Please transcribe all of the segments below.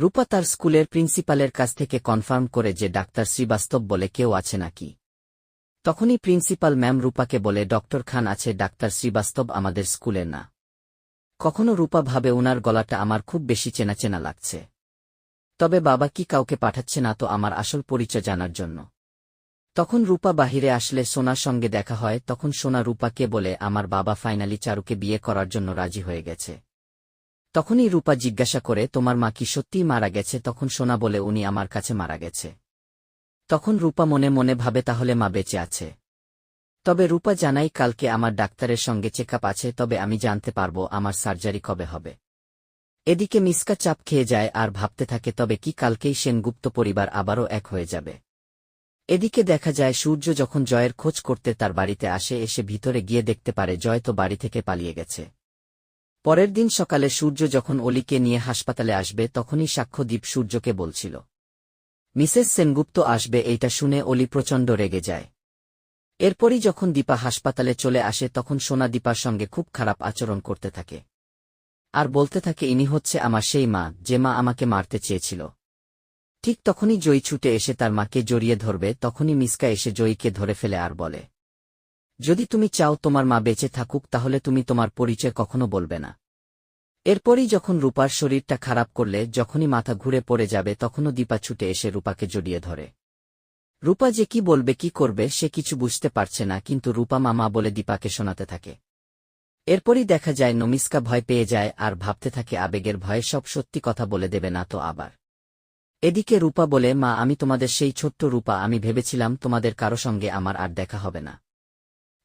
রূপা তার স্কুলের প্রিন্সিপালের কাছ থেকে কনফার্ম করে যে ডাক্তার শ্রীবাস্তব বলে কেউ আছে নাকি। তখনই প্রিন্সিপাল ম্যাম রূপাকে বলে, ডক্টর খান আছে, ডাক্তার শ্রীবাস্তব আমাদের স্কুলের না। কখনো রূপা ভাবে ওনার গলাটা আমার খুব বেশি চেনা চেনা লাগছে। তবে বাবা কি কাউকে পাঠাচ্ছে না তো আমার আসল পরিচয় জানার জন্য। তখন রূপা বাহিরে আসলে সোনার সঙ্গে দেখা হয়, তখন সোনা রূপাকে বলে, আমার বাবা ফাইনালি চারুকে বিয়ে করার জন্য রাজি হয়ে গেছে। তখনই রূপা জিজ্ঞাসা করে, তোমার মা কি সত্যিই মারা গেছে? তখন সোনা বলে, উনি আমার কাছে মারা গেছে। তখন রূপা মনে মনে ভাবে, তাহলে মা বেঁচে আছে। তবে রূপা জানাই কালকে আমার ডাক্তারের সঙ্গে চেক আছে, তবে আমি জানতে পারব আমার সার্জারি কবে হবে। এদিকে মিসকা চাপ খেয়ে যায় আর ভাবতে থাকে, তবে কি কালকেই সেনগুপ্ত পরিবার আবারও এক হয়ে যাবে? এদিকে দেখা যায়, সূর্য যখন জয়ের খোঁজ করতে তার বাড়িতে আসে, এসে ভিতরে গিয়ে দেখতে পারে, জয় তো বাড়ি থেকে পালিয়ে গেছে। পরের দিন সকালে সূর্য যখন অলিকে নিয়ে হাসপাতালে আসবে, তখনই সাক্ষ্যদ্বীপ সূর্যকে বলছিল, মিসেস সেনগুপ্ত আসবে, এইটা শুনে অলি প্রচণ্ড রেগে যায়। এরপরই যখন দীপা হাসপাতালে চলে আসে, তখন সোনা দীপার সঙ্গে খুব খারাপ আচরণ করতে থাকে। আর বলতে থাকে, ইনি হচ্ছে আমার সেই মা, যে মা আমাকে মারতে চেয়েছিল। ঠিক তখনই জয়ী ছুটে এসে তার মাকে জড়িয়ে ধরবে, তখনই মিসকা এসে জয়ীকে ধরে ফেলে আর বলে যদি তুমি চাও তোমার মা বেঁচে থাকুক, তাহলে তুমি তোমার পরিচয় কখনো বলবে না। এরপরই যখন রূপার শরীরটা খারাপ করলে, যখনই মাথা ঘুরে পড়ে যাবে, তখনও দীপা ছুটে এসে রূপাকে জড়িয়ে ধরে। রূপা যে কি বলবে, কি করবে, সে কিছু বুঝতে পারছে না, কিন্তু রূপা মামা বলে দীপাকে শোনাতে থাকে। এরপরই দেখা যায়, নমিস্কা ভয় পেয়ে যায়, আর ভাবতে থাকে আবেগের ভয়ে সব সত্যি কথা বলে দেবে না তো আবার। এদিকে রূপা বলে, মা, আমি তোমাদের সেই ছোট্ট রূপা, আমি ভেবেছিলাম তোমাদের কারও সঙ্গে আমার আর দেখা হবে না।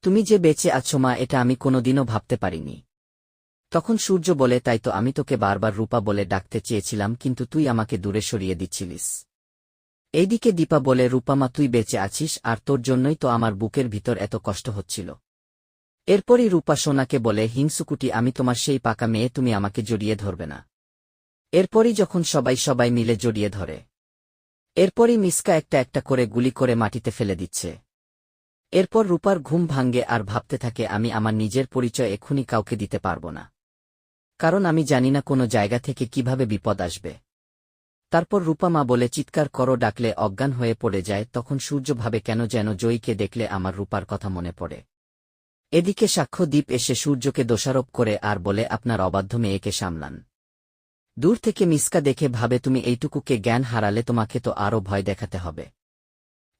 তুমি যে বেঁচে আছো মা, এটা আমি কোনোদিনও ভাবতে পারিনি। তখন সূর্য বলে, তাই তো আমি তোকে বারবার রূপা বলে ডাকতে চেয়েছিলাম, কিন্তু তুই আমাকে দূরে সরিয়ে দিচ্ছিলিস। এইদিকে দীপা বলে রূপামা তুই বেঁচে আছিস, আর তোর জন্যই তো আমার বুকের ভিতর এত কষ্ট হচ্ছিল। এরপরই রূপা সোনাকে বলে, হিংসুকুটি, আমি তোমার সেই পাকা মেয়ে, তুমি আমাকে জড়িয়ে ধরবে না। এরপরই যখন সবাই সবাই মিলে জড়িয়ে ধরে, এরপরই মিসকা একটা একটা করে গুলি করে মাটিতে ফেলে দিচ্ছে। এরপর রূপার ঘুম ভাঙ্গে আর ভাবতে থাকে, আমি আমার নিজের পরিচয় এক্ষুনি কাউকে দিতে পারব না। কারণ আমি জানি না কোনো জায়গা থেকে কীভাবে বিপদ আসবে। তারপর রূপামা বলে, চিৎকার করো, ডাকলে অজ্ঞান হয়ে পড়ে যায়, তখন সূর্য ভাবে কেন যেন জয়ীকে দেখলে আমার রূপার কথা মনে পড়ে। এদিকে সাক্ষ্য দ্বীপ এসে সূর্যকে দোষারোপ করে আর বলে, আপনার অবাধ্য মেয়েকে সামলান। দূর থেকে মিসকা দেখে ভাবে, তুমি এইটুকুকে জ্ঞান হারালে তোমাকে তো আরও ভয় দেখাতে হবে।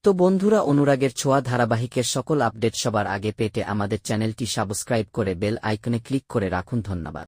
তো বন্ধুরা, অনুরাগের ছোঁয়া ধারাবাহিকের সকল আপডেট সবার আগে পেতে আমাদের চ্যানেলটি সাবস্ক্রাইব করে বেল আইকনে ক্লিক করে রাখুন। ধন্যবাদ।